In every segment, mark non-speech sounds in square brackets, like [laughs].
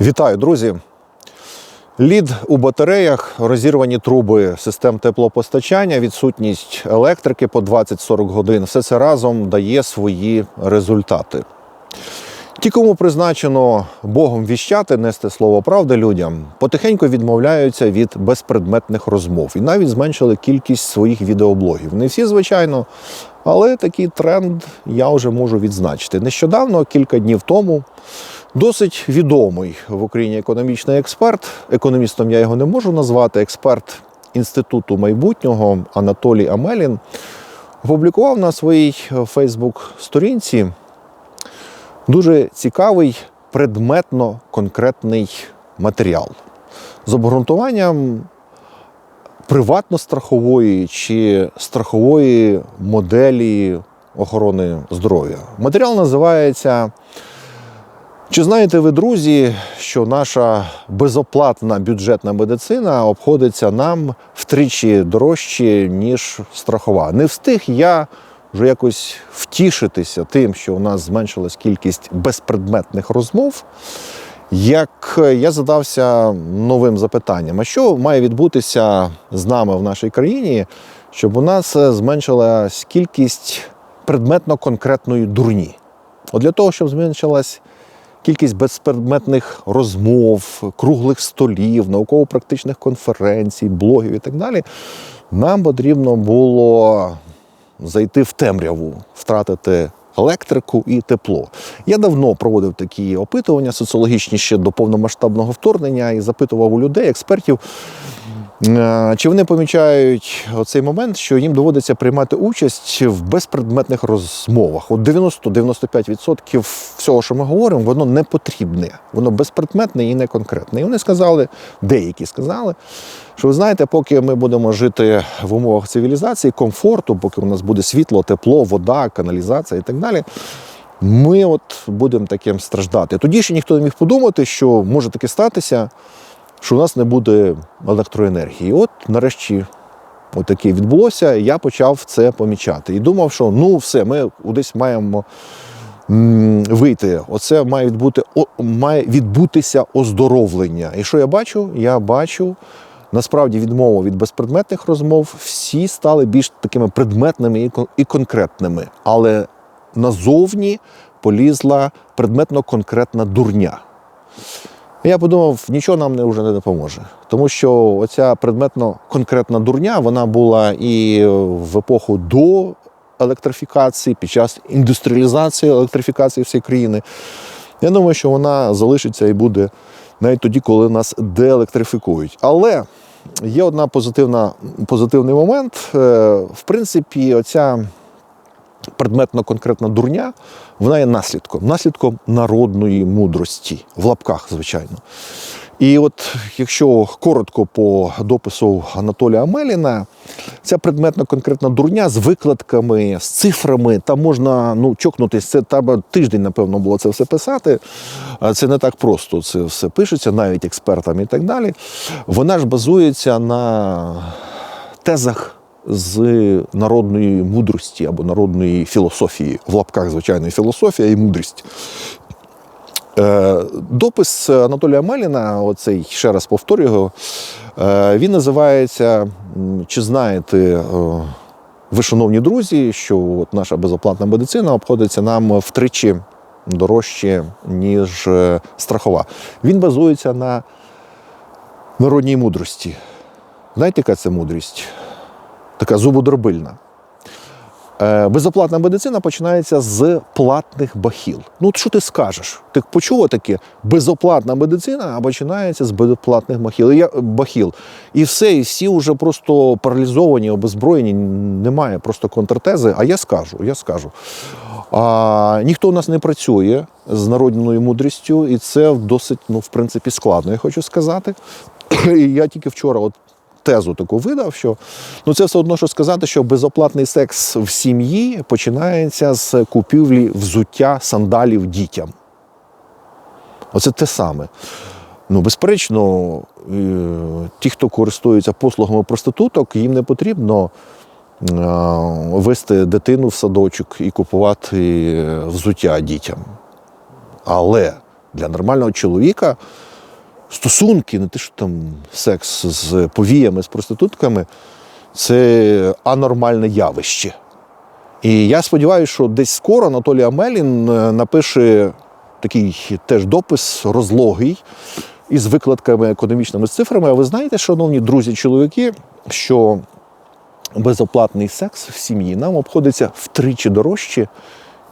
Вітаю, друзі! Лід у батареях, розірвані труби систем теплопостачання, відсутність електрики по 20-40 годин. Все це разом дає свої результати. Ті, кому призначено Богом віщати, нести слово правди людям, потихеньку відмовляються від безпредметних розмов і навіть зменшили кількість своїх відеоблогів. Не всі, звичайно, але такий тренд я вже можу відзначити. Нещодавно, кілька днів тому, досить відомий в Україні економічний експерт. Економістом я його не можу назвати. Експерт інституту майбутнього Анатолій Амелін опублікував на своїй Фейсбук-сторінці дуже цікавий предметно конкретний матеріал з обґрунтуванням приватно-страхової чи страхової моделі охорони здоров'я. Матеріал називається Чи знаєте ви, друзі, що наша безоплатна бюджетна медицина обходиться нам втричі дорожче, ніж страхова? Не встиг я вже якось втішитися тим, що у нас зменшилась кількість безпредметних розмов. Як я задався новим запитанням, а що має відбутися з нами в нашій країні, щоб у нас зменшилась кількість предметно конкретної дурні? От для того, щоб зменшилась кількість безпредметних розмов, круглих столів, науково-практичних конференцій, блогів і так далі, нам потрібно було зайти в темряву, втратити електрику і тепло. Я давно проводив такі опитування соціологічні ще до повномасштабного вторгнення і запитував у людей, експертів, чи вони помічають цей момент, що їм доводиться приймати участь в безпредметних розмовах. От 90-95% всього, що ми говоримо, воно не потрібне, воно безпредметне і не конкретне. І вони сказали, деякі сказали, що ви знаєте, поки ми будемо жити в умовах цивілізації, комфорту, поки у нас буде світло, тепло, вода, каналізація і так далі. Ми от будемо таким страждати. Тоді ще ніхто не міг подумати, що може таке статися, що у нас не буде електроенергії. От нарешті от таке відбулося, і я почав це помічати. І думав, що ну все, ми десь маємо вийти. Оце має відбути, о, має відбутися оздоровлення. І що я бачу? Я бачу. Насправді відмова від безпредметних розмов всі стали більш такими предметними і конкретними. Але назовні полізла предметно конкретна дурня. Я подумав, нічого нам не, вже не допоможе. Тому що оця предметно конкретна дурня вона була і в епоху до електрифікації, під час індустріалізації електрифікації всієї країни. Я думаю, що вона залишиться і буде навіть тоді, коли нас деелектрифікують. Але є одна позитивна, позитивний момент. Е, В принципі, оця предметно конкретна дурня, вона є наслідком, наслідком народної мудрості, в лапках, звичайно. І от якщо коротко по допису Анатолія Амеліна, ця предметно конкретна дурня з викладками, з цифрами, там можна ну, чокнутись, це треба тиждень, напевно, було це все писати. Це не так просто це все пишеться, навіть експертами і так далі. Вона ж базується на тезах з народної мудрості або народної філософії, в лапках, звичайно, філософія і мудрість. Е, Допис Анатолія Маліна, оцей ще раз повторюю е, він називається Чи знаєте е, ви, шановні друзі, що от наша безоплатна медицина обходиться нам втричі дорожче, ніж страхова. Він базується на народній мудрості. Знаєте, яка це мудрість? Така зубодробильна. Е, Безоплатна медицина починається з платних бахіл. Ну, що ти скажеш? Ти почув таке? Безоплатна медицина починається з безоплатних бахіл. І бахіл. І все, і всі вже просто паралізовані, обезброєні, немає просто контртези. А я скажу, я скажу. А, ніхто у нас не працює з народною мудрістю, і це досить, ну, в принципі, складно, я хочу сказати. [clears throat] І я тільки вчора от тезу таку видав, що ну це все одно, що сказати, що безоплатний секс в сім'ї починається з купівлі взуття сандалів дітям. Оце те саме. Ну, безперечно, е, ті, хто користуються послугами проституток, їм не потрібно е, вести дитину в садочок і купувати взуття дітям. Але Для нормального чоловіка стосунки, не те, що там секс з повіями, з проститутками, це анормальне явище. І я сподіваюся, що десь скоро Анатолій Амелін е, напише такий теж допис розлогий із викладками економічними з цифрами. А ви знаєте, шановні друзі, чоловіки, що безоплатний секс в сім'ї нам обходиться втричі дорожче,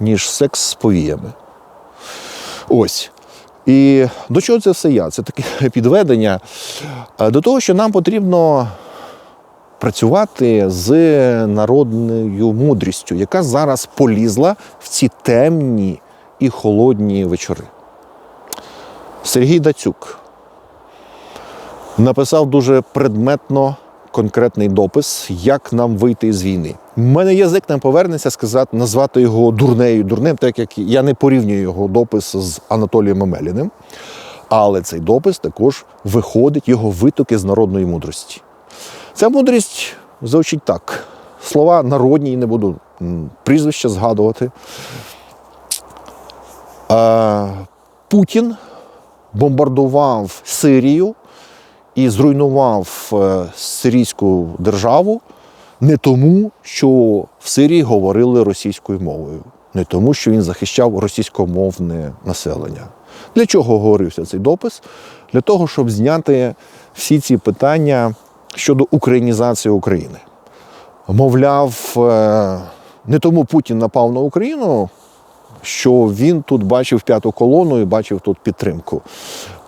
ніж секс з повіями. Ось. І до чого це все я? Це таке [laughs] підведення е, до того, що нам потрібно працювати з народною мудрістю, яка зараз полізла в ці темні і холодні вечори. Сергій Дацюк написав дуже предметно конкретний допис, як нам вийти з війни. У мене язик не повернеться сказати, назвати його дурнею дурним, так як я не порівнюю його допис з Анатолієм Амеліним. Але цей допис також виходить його витоки з народної мудрості. Ця мудрість звучить так. Слова народні, не буду прізвища згадувати. Путін бомбардував Сирію і зруйнував е, сирійську державу не тому, що в Сирії говорили російською мовою, не тому, що він захищав російськомовне населення. Для чого говорився цей допис? Для того, щоб зняти всі ці питання щодо українізації України. Мовляв, е, не тому Путін напав на Україну, що він тут бачив п'яту колону і бачив тут підтримку.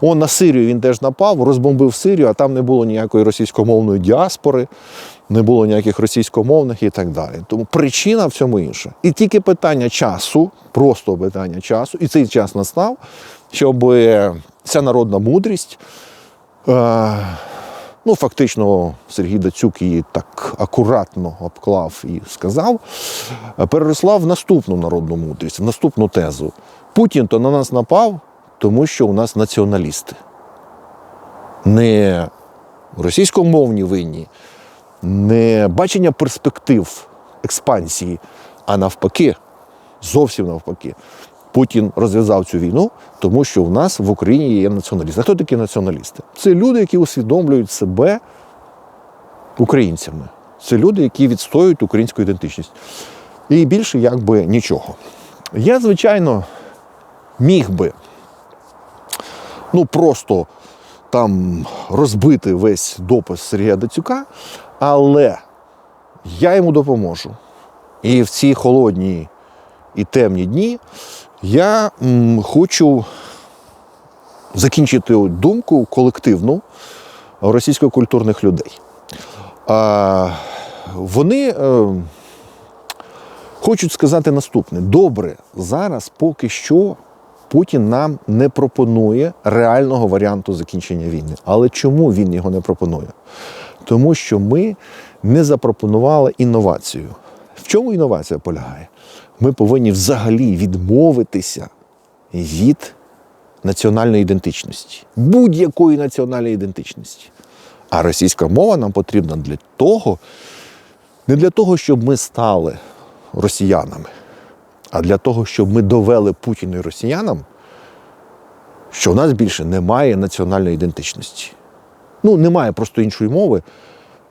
Он на Сирію він теж напав, розбомбив Сирію, а там не було ніякої російськомовної діаспори, не було ніяких російськомовних і так далі. Тому причина в цьому інша. І тільки питання часу, просто питання часу, і цей час настав, щоб е, ця народна мудрість. Е, Ну, фактично, Сергій Дацюк її так акуратно обклав і сказав, е, переросла в наступну народну мудрість, в наступну тезу. Путін то на нас напав, тому що у нас націоналісти. Не російськомовні винні, не бачення перспектив експансії, а навпаки, зовсім навпаки. Путін розв'язав цю війну, тому що у нас в Україні є націоналісти. А хто такі націоналісти? Це люди, які усвідомлюють себе українцями. Це люди, які відстоюють українську ідентичність. І більше якби нічого. Я, звичайно, міг би ну просто там розбити весь допис Сергія Дацюка, але я йому допоможу. І в ці холодні і темні дні я хочу закінчити думку колективну російсько-культурних людей. Вони е, хочуть сказати наступне: добре, зараз поки що Путін нам не пропонує реального варіанту закінчення війни. Але чому він його не пропонує? Тому що ми не запропонували інновацію. В чому інновація полягає? Ми повинні взагалі відмовитися від національної ідентичності, будь-якої національної ідентичності. А російська мова нам потрібна для того, не для того, щоб ми стали росіянами, а для того, щоб ми довели Путіну і росіянам, що в нас більше немає національної ідентичності. Ну, немає просто іншої мови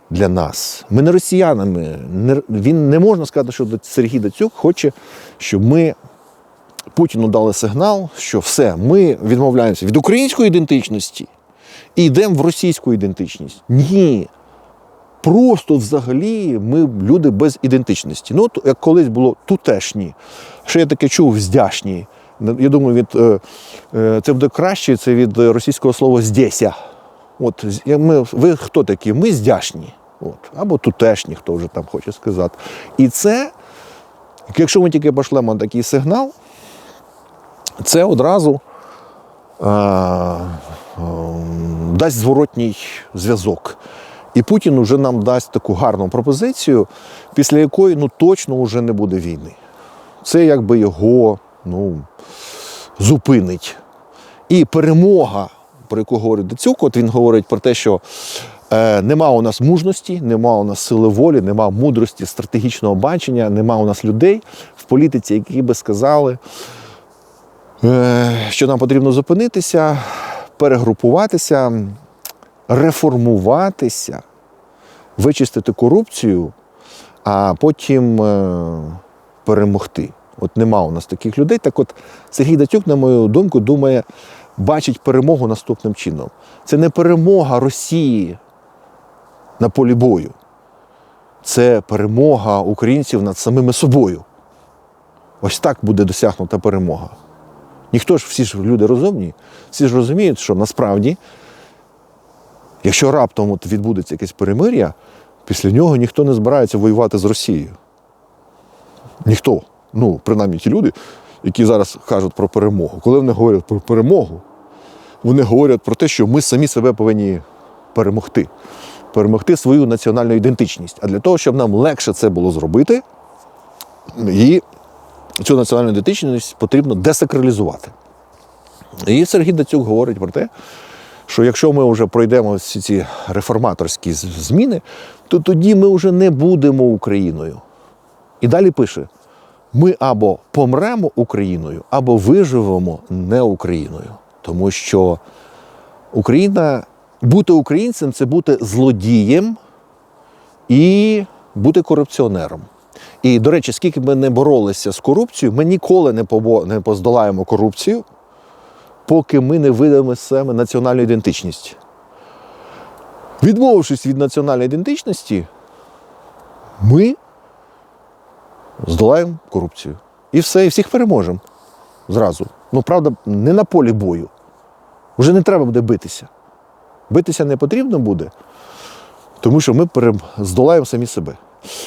для нас. Ми не росіянами. Не, він не можна сказати, що Сергій Дацюк хоче, щоб ми Путіну дали сигнал, що все, ми відмовляємося від української ідентичності і йдемо в російську ідентичність. Ні. Просто взагалі ми люди без ідентичності. Ну, як колись було тутешні. Ще я таке чув здяшні. Я думаю, від, е, е, це буде краще, це від російського слова здеся. От ми, ви хто такі? Ми здяшні. От. Або тутешні, хто вже там хоче сказати. І це, якщо ми тільки пошлемо такий сигнал, це одразу а, ем, дасть зворотній зв'язок. І Путін вже нам дасть таку гарну пропозицію, після якої ну, точно вже не буде війни. Це якби його ну, зупинить. І перемога, про яку говорить Дацюк, от він говорить про те, що е, нема у нас мужності, нема у нас сили волі, нема мудрості, стратегічного бачення, нема у нас людей в політиці, які би сказали, е, що нам потрібно зупинитися, перегрупуватися, реформуватися, вичистити корупцію, а потім е, перемогти. От нема у нас таких людей. Так от Сергій Датюк, на мою думку, думає, бачить перемогу наступним чином. Це не перемога Росії на полі бою. Це перемога українців над самими собою. Ось так буде досягнута перемога. Ніхто ж, всі ж люди розумні, всі ж розуміють, що насправді, якщо раптом от відбудеться якесь перемир'я, після нього ніхто не збирається воювати з Росією. Ніхто. Ну, принаймні ті люди, які зараз кажуть про перемогу. Коли вони говорять про перемогу, вони говорять про те, що ми самі себе повинні перемогти, перемогти свою національну ідентичність. А для того, щоб нам легше це було зробити, і цю національну ідентичність потрібно десакралізувати. І Сергій Дацюк говорить про те, що якщо ми вже пройдемо всі ці реформаторські зміни, то тоді ми вже не будемо Україною. І далі пише: ми або помремо Україною, або виживемо не Україною. Тому що Україна, бути українцем це бути злодієм і бути корупціонером. І, до речі, скільки ми не боролися з корупцією, ми ніколи не, побо... не поздолаємо корупцію, поки ми не видамо з себе національну ідентичність. Відмовившись від національної ідентичності, ми здолаємо корупцію. І все, і всіх переможемо зразу. Ну, правда, не на полі бою. Вже не треба буде битися. Битися не потрібно буде, тому що ми здолаємо самі себе.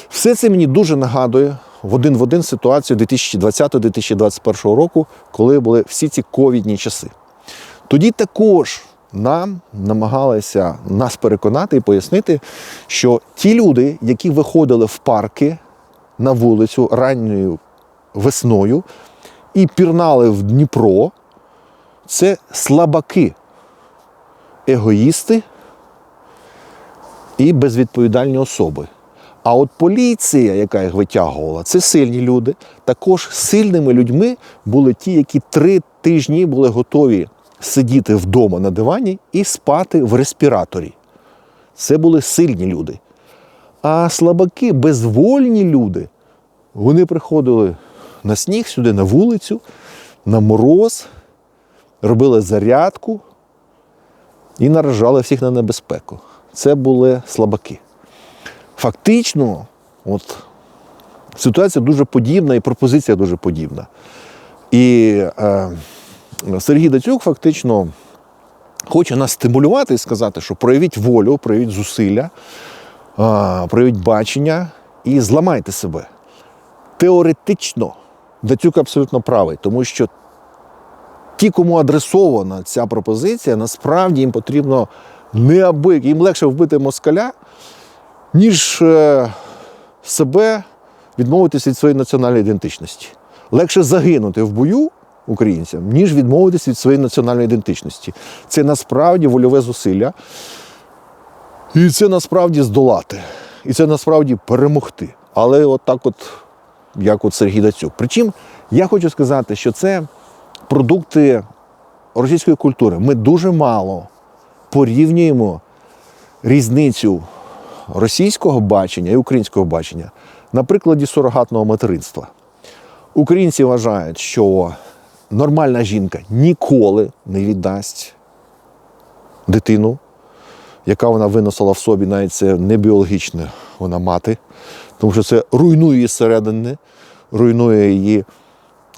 Все це мені дуже нагадує в один в один ситуацію 2020-2021 року, коли були всі ці ковідні часи. Тоді також нам намагалися нас переконати і пояснити, що ті люди, які виходили в парки на вулицю ранньою весною і пірнали в Дніпро, це слабаки, егоїсти і безвідповідальні особи. А от поліція, яка їх витягувала, це сильні люди. Також сильними людьми були ті, які три тижні були готові сидіти вдома на дивані і спати в респіраторі. Це були сильні люди. А слабаки, безвольні люди, вони приходили на сніг сюди, на вулицю, на мороз, робили зарядку і наражали всіх на небезпеку. Це були слабаки. Фактично, от, ситуація дуже подібна і пропозиція дуже подібна. І е, Сергій Дацюк фактично хоче нас стимулювати і сказати, що проявіть волю, проявіть зусилля, е, проявіть бачення і зламайте себе. Теоретично Дацюк абсолютно правий, тому що ті, кому адресована ця пропозиція, насправді їм потрібно неабияк, їм легше вбити москаля, ніж е, себе відмовитися від своєї національної ідентичності. Легше загинути в бою українцям, ніж відмовитися від своєї національної ідентичності. Це насправді вольове зусилля. І це насправді здолати. І це насправді перемогти. Але от так от, як от Сергій Дацюк. Причому я хочу сказати, що це продукти російської культури. Ми дуже мало порівнюємо різницю російського бачення і українського бачення на прикладі сурогатного материнства. Українці вважають, що нормальна жінка ніколи не віддасть дитину, яка вона виносила в собі, навіть це не біологічна вона мати, тому що це руйнує її зсередини, руйнує її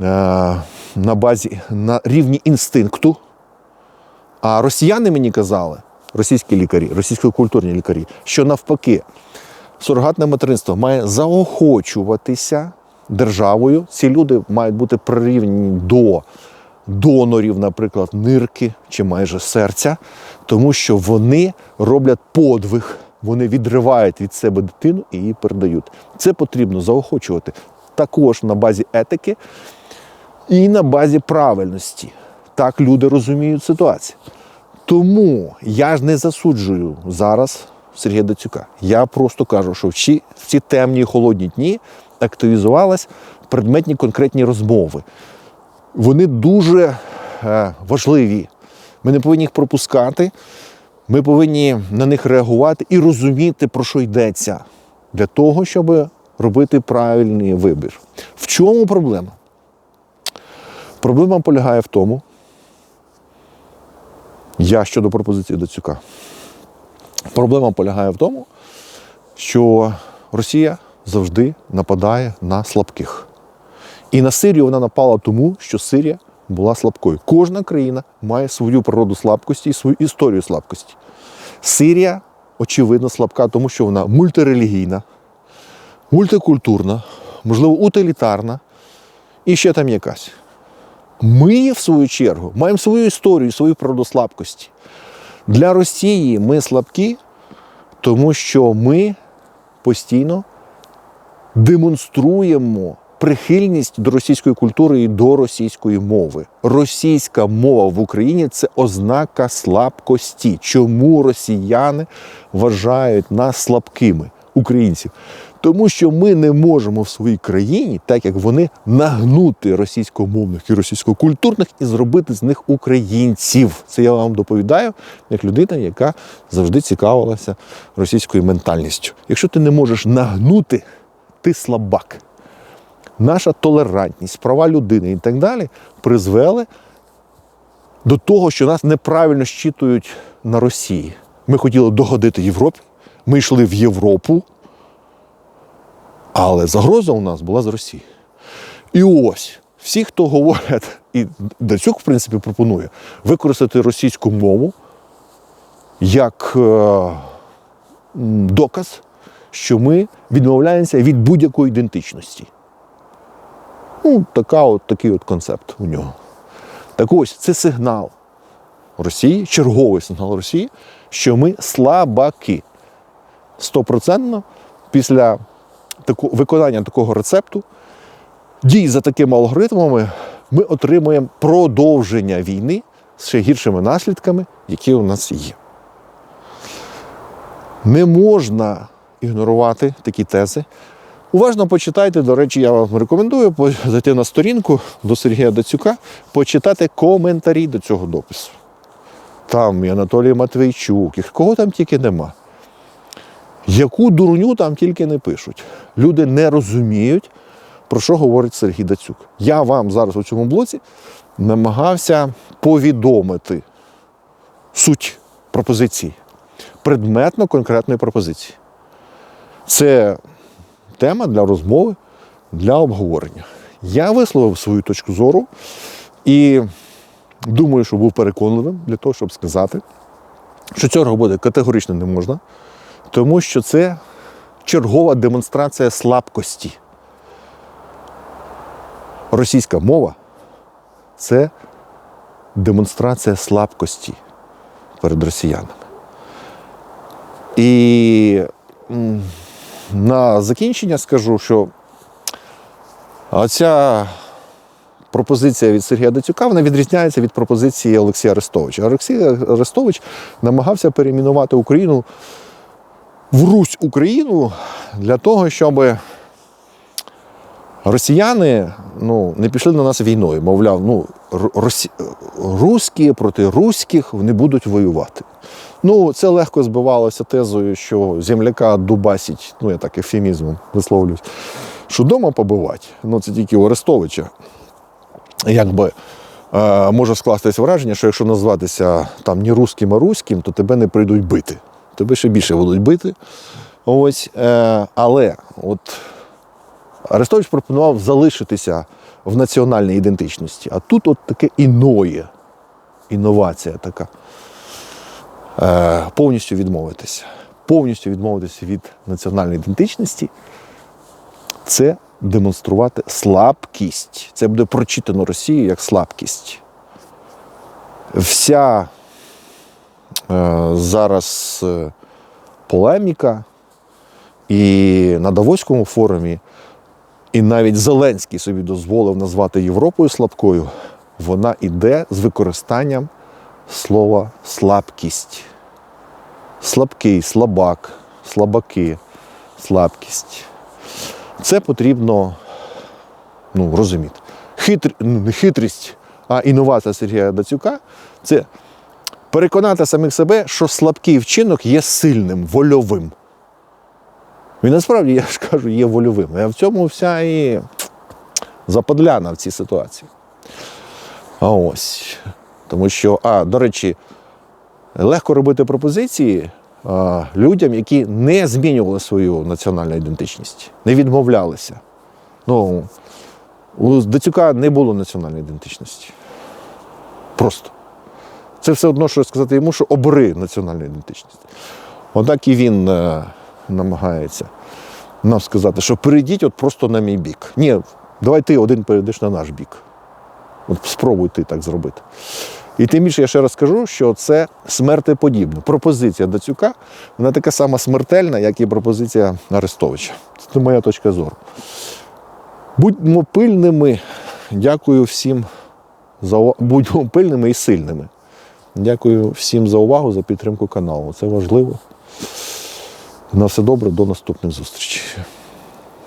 е, на базі на рівні інстинкту. А росіяни мені казали, російські лікарі, російсько-культурні лікарі, що навпаки, сурогатне материнство має заохочуватися державою. Ці люди мають бути прирівняні до донорів, наприклад, нирки чи майже серця, тому що вони роблять подвиг, вони відривають від себе дитину і її передають. Це потрібно заохочувати також на базі етики і на базі правильності. Так люди розуміють ситуацію. Тому я ж не засуджую зараз Сергія Дацюка. Я просто кажу, що в ці, в ці темні і холодні дні активізувались предметні конкретні розмови. вони дуже е, важливі. Ми не повинні їх пропускати. Ми повинні на них реагувати і розуміти, про що йдеться, для того, щоб робити правильний вибір. В чому проблема? Проблема полягає в тому, я щодо пропозиції Дацюка. Проблема полягає в тому, що Росія завжди нападає на слабких. І на Сирію вона напала тому, що Сирія була слабкою. Кожна країна має свою природу слабкості і свою історію слабкості. Сирія, очевидно, слабка, тому що вона мультирелігійна, мультикультурна, можливо, утилітарна і ще там якась. Ми, в свою чергу, маємо свою історію, свою природу слабкості. Для Росії ми слабкі, тому що ми постійно демонструємо прихильність до російської культури і до російської мови. Російська мова в Україні це ознака слабкості. Чому росіяни вважають нас слабкими українців? Тому що ми не можемо в своїй країні, так як вони, нагнути російськомовних і російськокультурних і зробити з них українців. Це я вам доповідаю як людина, яка завжди цікавилася російською ментальністю. Якщо ти не можеш нагнути, ти слабак. Наша толерантність, права людини і так далі призвели до того, що нас неправильно щитують на Росії. Ми хотіли догодити Європі, ми йшли в Європу, але загроза у нас була з Росії. І ось всі, хто говорять, і Дацюк, в принципі, пропонує використати російську мову як е, доказ, що ми відмовляємося від будь-якої ідентичності. Ну, така от, такий от концепт у нього. Так ось це сигнал Росії, черговий сигнал Росії, що ми слабаки. Стопроцентно після таку, виконання такого рецепту, дій за такими алгоритмами, ми отримуємо продовження війни з ще гіршими наслідками, які у нас є. Не можна ігнорувати такі тези. Уважно почитайте, до речі, я вам рекомендую зайти на сторінку до Сергія Дацюка, почитати коментарі до цього допису. Там і Анатолій Матвійчук, і кого там тільки нема. Яку дурню там тільки не пишуть. Люди не розуміють, про що говорить Сергій Дацюк. Я вам зараз у цьому блоці намагався повідомити суть пропозиції, предметно конкретної пропозиції. Це тема для розмови, для обговорення. Я висловив свою точку зору і думаю, що був переконливим для того, щоб сказати, що цього робити категорично не можна, тому що це чергова демонстрація слабкості. Російська мова це демонстрація слабкості перед росіянами. І на закінчення скажу, що оця пропозиція від Сергія Дацюка вона відрізняється від пропозиції Олексія Арестовича. Олексій Арестович намагався перейменувати Україну в Русь Україну для того, щоб росіяни ну, не пішли на нас війною. Мовляв, ну, росі... русські проти руських вони будуть воювати. Ну, це легко збивалося тезою, що земляка дубасить, ну я так ефемізмом висловлююсь, що дома побивати. Ну, це тільки у Арестовича. Якби е, може скластися враження, що якщо назватися там не русським, а руським, то тебе не прийдуть бити. Тебе ще більше будуть бити. Ось, е, але от Арестович пропонував залишитися в національній ідентичності. А тут от таке іноє, інновація така. Е, повністю відмовитися. Повністю відмовитися від національної ідентичності це демонструвати слабкість. Це буде прочитано Росією як слабкість. Вся зараз е, полеміка і на Давоському форумі, і навіть Зеленський собі дозволив назвати Європою слабкою, вона йде з використанням слова слабкість. Слабкий, слабак, слабаки, слабкість. Це потрібно ну, розуміти. хитр... не хитрість, а інновація Сергія Дацюка це переконати самих себе, що слабкий вчинок є сильним, вольовим. Він насправді, я ж кажу, є вольовим. А в цьому вся і западляна в цій ситуації. А ось. Тому що, а, до речі, легко робити пропозиції а, людям, які не змінювали свою національну ідентичність, не відмовлялися. Ну, у Дацюка не було національної ідентичності. Просто. Це все одно, що сказати йому, що обери національну ідентичність. Отак і він е, намагається нам сказати, що перейдіть от просто на мій бік. Ні, давай ти один перейдеш на наш бік. От спробуй ти так зробити. І тим більше я ще раз скажу, що це смертеподібно. Пропозиція Дацюка вона така сама смертельна, як і пропозиція Арестовича. Це моя точка зору. Будьмо пильними. Дякую всім за будьмо пильними і сильними. Дякую всім за увагу, за підтримку каналу. Це важливо. На все добре, до наступних зустрічей.